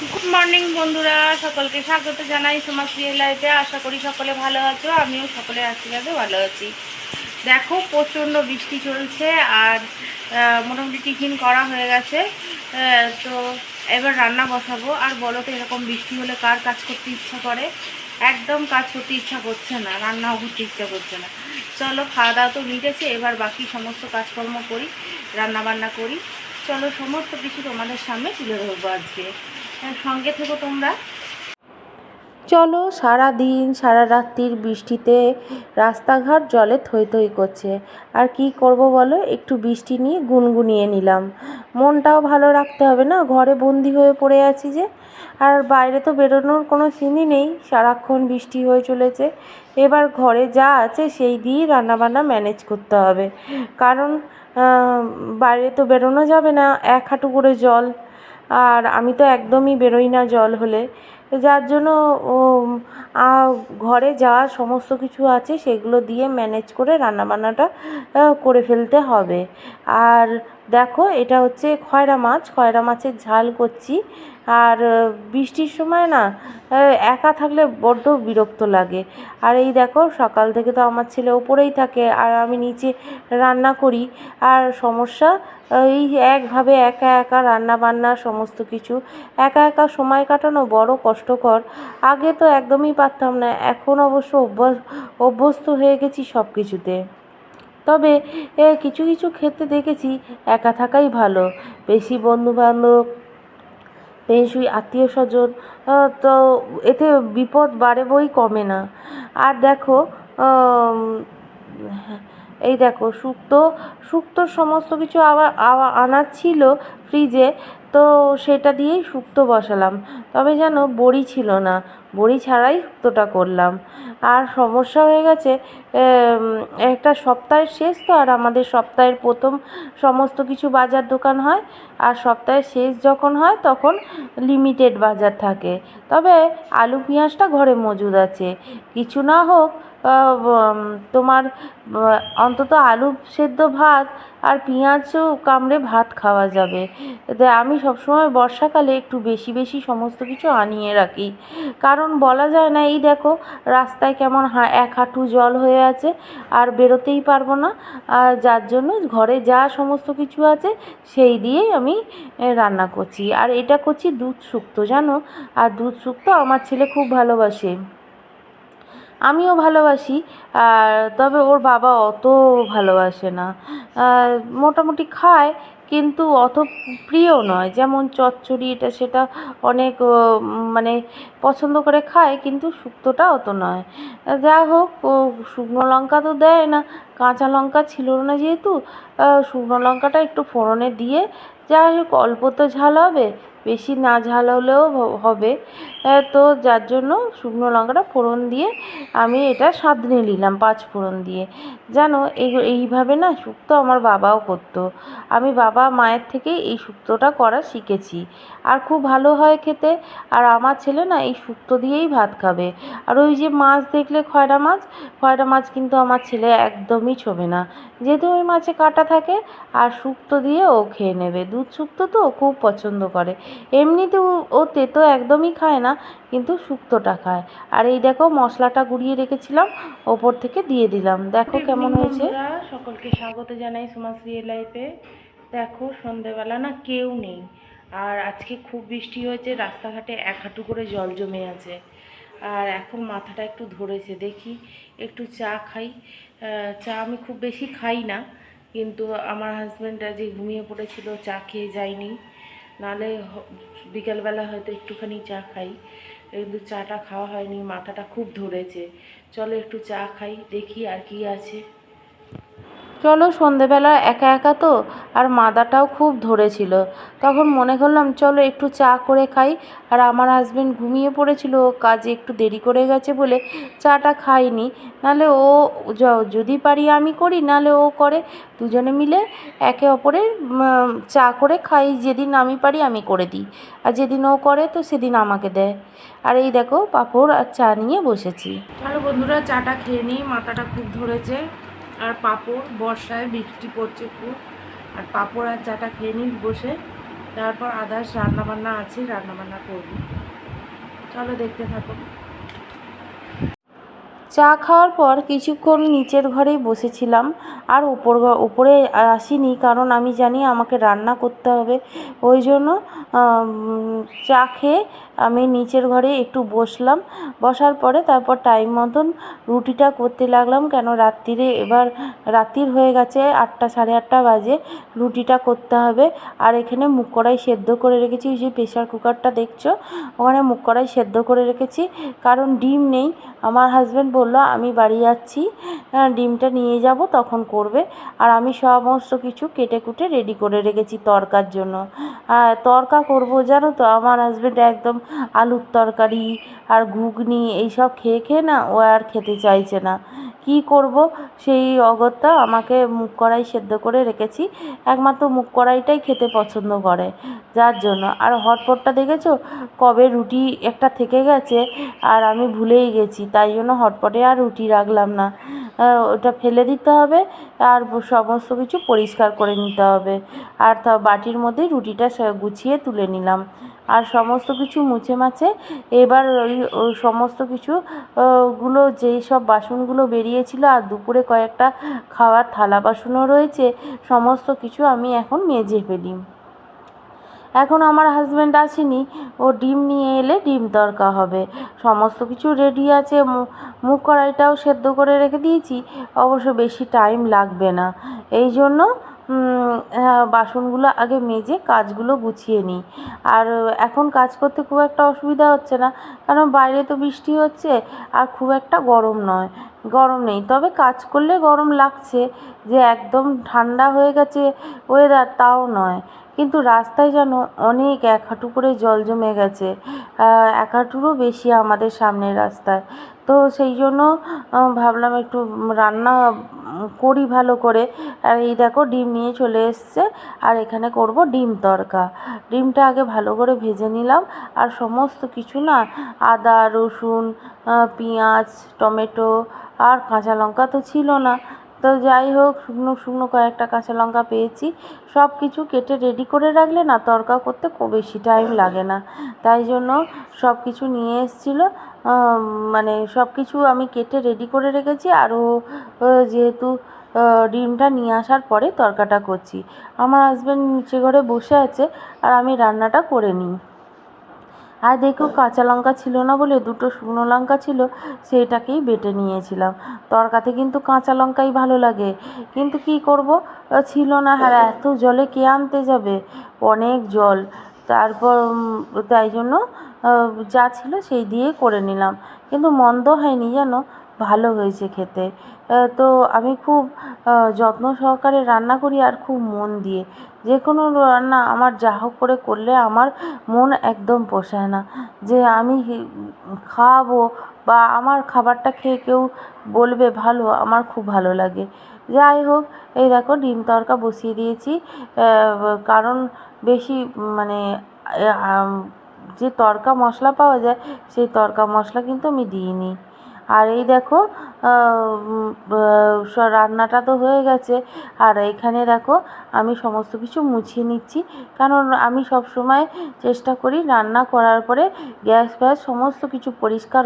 Good morning বন্ধুরা। সকলকে স্বাগত জানাই তোমার রিয়েল লাইফে আশা করি সকলে ভালো আছো। আমিও সকলে আশীর্বাদে ভালো আছি। দেখো, প্রচণ্ড বৃষ্টি চলছে আর মোটামুটি টিফিন করা হয়ে গেছে। তো এবার রান্না বসাবো। আর বলো তো, এরকম বৃষ্টি হলে কার কাজ করতে ইচ্ছা করে? একদম কাজ করতে ইচ্ছা করছে না। রান্নাও করতে ইচ্ছা করছে না। চলো, খাওয়া দাওয়া তো মিটেছে। এবার বাকি সমস্ত কাজকর্ম করি রান্না বান্না করি। চলো, সমস্ত কিছু তোমাদের সামনে তুলে ধরবো আজকে। সঙ্গে থেকো তোমরা। চলো সারা দিন, সারা রাত্রির বৃষ্টিতে রাস্তাঘাট জলে থই থই করছে। আর কি করব বলো? একটু বৃষ্টি নিয়ে গুনগুনিয়ে নিলাম। মনটাও ভালো রাখতে হবে না? ঘরে বন্দি হয়ে পড়ে আছি যে। আর বাইরে তো বেরোনোর কোনো সিনই নেই। সারাক্ষণ বৃষ্টি হয়ে চলেছে। এবার ঘরে যা আছে সেই দিয়েই রান্নাবান্না ম্যানেজ করতে হবে। কারণ বাইরে তো বেরোনো যাবে না। এক হাঁটু করে জল আর আমি তো একদমই বেরোই না জল হলে। যার জন্য ও ঘরে যা সমস্ত কিছু আছে, সেগুলো দিয়ে ম্যানেজ করে রান্নাবান্নাটা করে ফেলতে হবে। আর দেখো, এটা হচ্ছে খয়রা মাছ। খয়রা মাছের ঝাল করছি। আর বৃষ্টির সময় না একা থাকলে বড্ড বিরক্ত লাগে। আর এই দেখো, সকাল থেকে তো আমার ছেলে ওপরেই থাকে, আর আমি নিচে রান্না করি। আর সমস্যা এই একভাবে একা একা রান্না বান্না সমস্ত কিছু, একা একা সময় কাটানো বড় কষ্টকর। আগে তো একদমই পারতাম না, এখন অবশ্য অভ্যাস, অভ্যস্ত হয়ে গেছি সব কিছুতে তবে কিছু কিছু ক্ষেত্রে দেখেছি একা থাকাই ভালো। বেশি বন্ধুবান্ধব, বেশি আত্মীয় স্বজন তো এতে বিপদ বাড়ে বই কমে না। আর দেখো এই দেখো শুক্তো শুক্তোর সমস্ত কিছু আবার আনার ছিল ফ্রিজে তো সেটা দিয়েই শুক্তো বসালাম। তবে যেন বড়ি ছিল না, বড়ি ছাড়াই শুক্তোটা করলাম। আর সমস্যা হয়ে গেছে একটা সপ্তাহের শেষ তো, আর আমাদের সপ্তাহের প্রথম সমস্ত কিছু বাজার দোকান হয়, আর সপ্তাহের শেষ যখন হয় তখন লিমিটেড বাজার থাকে। তবে আলু পেঁয়াজটা ঘরে মজুদ আছে। কিছু না হোক তোমার অন্তত আলু সেদ্ধ ভাত আর পেঁয়াজও কামড়ে ভাত খাওয়া যাবে। আমি সবসময় বর্ষাকালে একটু বেশি বেশি সমস্ত কিছু আনিয়ে রাখি। কারণ বলা যায় না, এই দেখো, রাস্তায় কেমন এক হাঁটু জল হয়ে আছে আর বেরোতেই পারব না। আর যার জন্য ঘরে যা সমস্ত কিছু আছে সেই দিয়েই আমি রান্না করছি। আর এটা করছি দুধ শুক্তো, জানো? আর দুধ শুক্তো আমার ছেলে খুব ভালোবাসে। আমিও ভালোবাসি, আর তবে ওর বাবা অত ভালোবাসে না। মোটামুটি খায়, কিন্তু অত প্রিয় নয়। যেমন চচ্চড়ি, এটা সেটা অনেক মানে পছন্দ করে খায়, কিন্তু শুক্তোটা অত নয়। যা হোক, ও শুকনো লঙ্কা তো দেয় না, কাঁচা লঙ্কা ছিল না যেহেতু শুকনো লঙ্কাটা একটু ফোড়নে দিয়ে, যাই হোক, অল্প তো ঝাল হবে, বেশি না ঝাল হলেও হবে। তো যার জন্য শুকনো লঙ্কাটা ফোড়ন দিয়ে আমি এটা সাঁতরে নিলাম পাঁচ ফোড়ন দিয়ে। জানো, এই, এইভাবে না শুক্তো আমার বাবাও করতো। আমি বাবা মায়ের থেকে এই শুক্তোটা করা শিখেছি। আর খুব ভালো হয় খেতে। আর আমার ছেলে না এই শুক্তো দিয়েই ভাত খাবে। আর ওই যে মাছ দেখলে খয়রা মাছ খয়রা মাছ কিন্তু আমার ছেলে একদমই ছোবে না। যেহেতু ওই মাছে কাঁটা থাকে আর শুক্তো দিয়ে ও খেয়ে নেবে। দুধ শুক্তো তো ও খুব পছন্দ করে। এমনিতে ও- তেতো একদমই খায় না কিন্তু শুক্তোটা খায়। আর এই দেখো মশলাটা গুঁড়িয়ে রেখেছিলাম ওপর থেকে দিয়ে দিলাম। দেখো কেমন হয়েছে। সকলকে স্বাগত জানাই সুমাস রিয়েল লাইফে। দেখো সন্ধেবেলা না কেউ নেই। আর আজকে খুব বৃষ্টি হয়েছে রাস্তাঘাটে এক হাঁটু করে জল জমে আছে। আর এখন মাথাটা একটু ধরেছে দেখি একটু চা খাই। চা আমি খুব বেশি খাই না। কিন্তু আমার হাজব্যান্ড আজকে ঘুমিয়ে পড়েছিল, চা খেয়ে যায়নি। নাহলে বিকালবেলা হয়তো একটুখানি চা খাই। কিন্তু চাটা খাওয়া হয়নি, মাথাটা খুব ধরেছে। চলো একটু চা খাই, দেখি আর কি আছে। চলো সন্ধেবেলা একা একা তো, আর মাদাটাও খুব ধরেছিল। তখন মনে করলাম, চলো একটু চা করে খাই। আর আমার হাজবেন্ড ঘুমিয়ে পড়েছিল, ও কাজে একটু দেরি করে গেছে বলে চাটা খাইনি। নাহলে ও যদি পারি আমি করি, নাহলে ও করে। দুজনে মিলে একে অপরের চা করে খাই। যেদিন আমি পারি আমি করে দিই। আর যেদিন ও করে, তো সেদিন আমাকে দেয়। আর এই দেখো, পাঁপড় আর চা নিয়ে বসেছি। চলো বন্ধুরা, চাটা খেয়ে নিই। মাথাটা খুব ধরেছে। আর পাঁপড়, বর্ষায় বৃষ্টি পড়ছে খুব। আর পাঁপড় আর চাটা খেয়ে নিই বসে। তারপর আদার্স রান্নাবান্না আছে, রান্নাবান্না করব। চলো দেখতে থাকো। চা খাওয়ার পর কিছুক্ষণ নিচের ঘরেই বসেছিলাম। আর ওপর ঘ- ওপরে আসিনি, কারণ আমি জানি আমাকে রান্না করতে হবে। ওই জন্য চা খেয়ে আমি নিচের ঘরে একটু বসলাম। বসার পরে তারপর টাইম মতন রুটিটা করতে লাগলাম, কেন রাত্রিরে এবার রাত্রির হয়ে গেছে আটটা সাড়ে আটটা বাজে, রুটিটা করতে হবে। আর এখানে মুখ কড়াই সেদ্ধ করে রেখেছি, ওই যে প্রেশার কুকারটা দেখছ? ওখানে মুখ কড়াই সেদ্ধ করে রেখেছি, কারণ ডিম নেই। আমার হাজব্যান্ড বলল, আমি বাড়ি যাচ্ছি ডিমটা নিয়ে যাব, তখন করবে। আর আমি সমস্ত কিছু কেটে কুটে রেডি করে রেখেছি তরকার জন্য। তরকা করব জানো তো? আমার হাজব্যান্ড একদম আলুর তরকারি আর ঘুগনি এইসব খেয়ে খেয়ে না, ও আর খেতে চাইছে না। কি করব? সেই অগত্যা আমাকে মুগ কড়াই সেদ্ধ করে রেখেছি। একমাত্র মুগ কড়াইটাই খেতে পছন্দ করে, যার জন্য। আর হটপটটা দেখেছ? কবে রুটি একটা থেকে গেছে, আর আমি ভুলেই গেছি, তাই জন্য হটপটে আর রুটি রাখলাম না। ওটা ফেলে দিতে হবে আর সমস্ত কিছু পরিষ্কার করে নিতে হবে। আর তা বাটির মধ্যেই রুটিটা গুছিয়ে তুলে নিলাম। আর সমস্ত কিছু মুছে মাছে এবার ওই সমস্ত কিছু গুলো যেই সব বাসনগুলো বেরিয়েছিল আর দুপুরে কয়েকটা খাওয়ার থালা বাসনও রয়েছে, সমস্ত কিছু আমি এখন মেজে ফেলি। এখন আমার হাজব্যান্ড আসেনি। ও ডিম নিয়ে এলে ডিম তরকা হবে। সমস্ত কিছু রেডি আছে। মু- মুগ কড়াইটাও সেদ্ধ করে রেখে দিয়েছি। অবশ্য বেশি টাইম লাগবে না। এই জন্য হ্যাঁ, বাসনগুলো আগে মেজে কাজগুলো গুছিয়ে নিই। আর এখন কাজ করতে খুব একটা অসুবিধা হচ্ছে না। কারণ বাইরে তো বৃষ্টি হচ্ছে আর খুব একটা গরম নয়। গরম নেই। তবে কাজ করলে গরম লাগছে। যে একদম ঠান্ডা হয়ে গেছে ওয়েদার তাও নয়। কিন্তু রাস্তায় যেন অনেক এক হাঁটু করে জল জমে গেছে এক হাঁটুরও বেশি আমাদের সামনের রাস্তায়। তো সেই জন্য ভাবলাম একটু রান্না করি ভালো করে। আর এই দেখো ডিম নিয়ে চলে এসছে, আর এখানে করব ডিম তরকা। ডিমটা আগে ভালো করে ভেজে নিলাম, আর সমস্ত কিছু না, আদা, রসুন পেঁয়াজ, টমেটো, আর কাঁচা লঙ্কা তো ছিল না। তো যাই হোক, শুকনো শুকনো কয়েকটা কাঁচা লঙ্কা পেয়েছি। সব কিছু কেটে রেডি করে রাখলে না তরকা করতে খুব বেশি টাইম লাগে না। তাই জন্য সব কিছু নিয়ে এসেছিল। মানে সব কিছু আমি কেটে রেডি করে রেখেছি। আর ও ও যেহেতু ডিমটা নিয়ে আসার পরে তরকাটা করছি। আমার হাজব্যান্ড নিচে ঘরে বসে আছে আর আমি রান্নাটা করে নিই। আর দেখো কাঁচা লঙ্কা ছিল না বলে দুটো শুকনো লঙ্কা ছিল সেটাকেই বেটে নিয়েছিলাম। তরকাতে কিন্তু কাঁচা লঙ্কাই ভালো লাগে। কিন্তু কি করব? ছিল না। হ্যাঁ এত জলে কে আনতে যাবে? অনেক জল। তারপর তাই জন্য যা ছিল সেই দিয়ে করে নিলাম। কিন্তু মন্দ হয়নি, জানো? ভালো হয়েছে খেতে। তো আমি খুব যত্ন সহকারে রান্না করি আর খুব মন দিয়ে। যে কোনো রান্না আমার যা হোক করে করলে আমার মন একদম পোষায় না। যে আমি খাওয়াবো বা আমার খাবারটা খেয়ে কেউ বলবে ভালো, আমার খুব ভালো লাগে। যাই হোক, এই দেখো ডিম তরকা বসিয়ে দিয়েছি। কারণ বেশি মানে যে তরকা মশলা পাওয়া যায়, সেই তরকা মশলা কিন্তু আমি দিইনি। আর এই দেখো রান্নাটা তো হয়ে গেছে। আর এখানে দেখো, আমি সমস্ত কিছু মুছিয়ে নিচ্ছি। কারণ আমি সব সময় চেষ্টা করি রান্না করার পরে গ্যাস ফ্যাস সমস্ত কিছু পরিষ্কার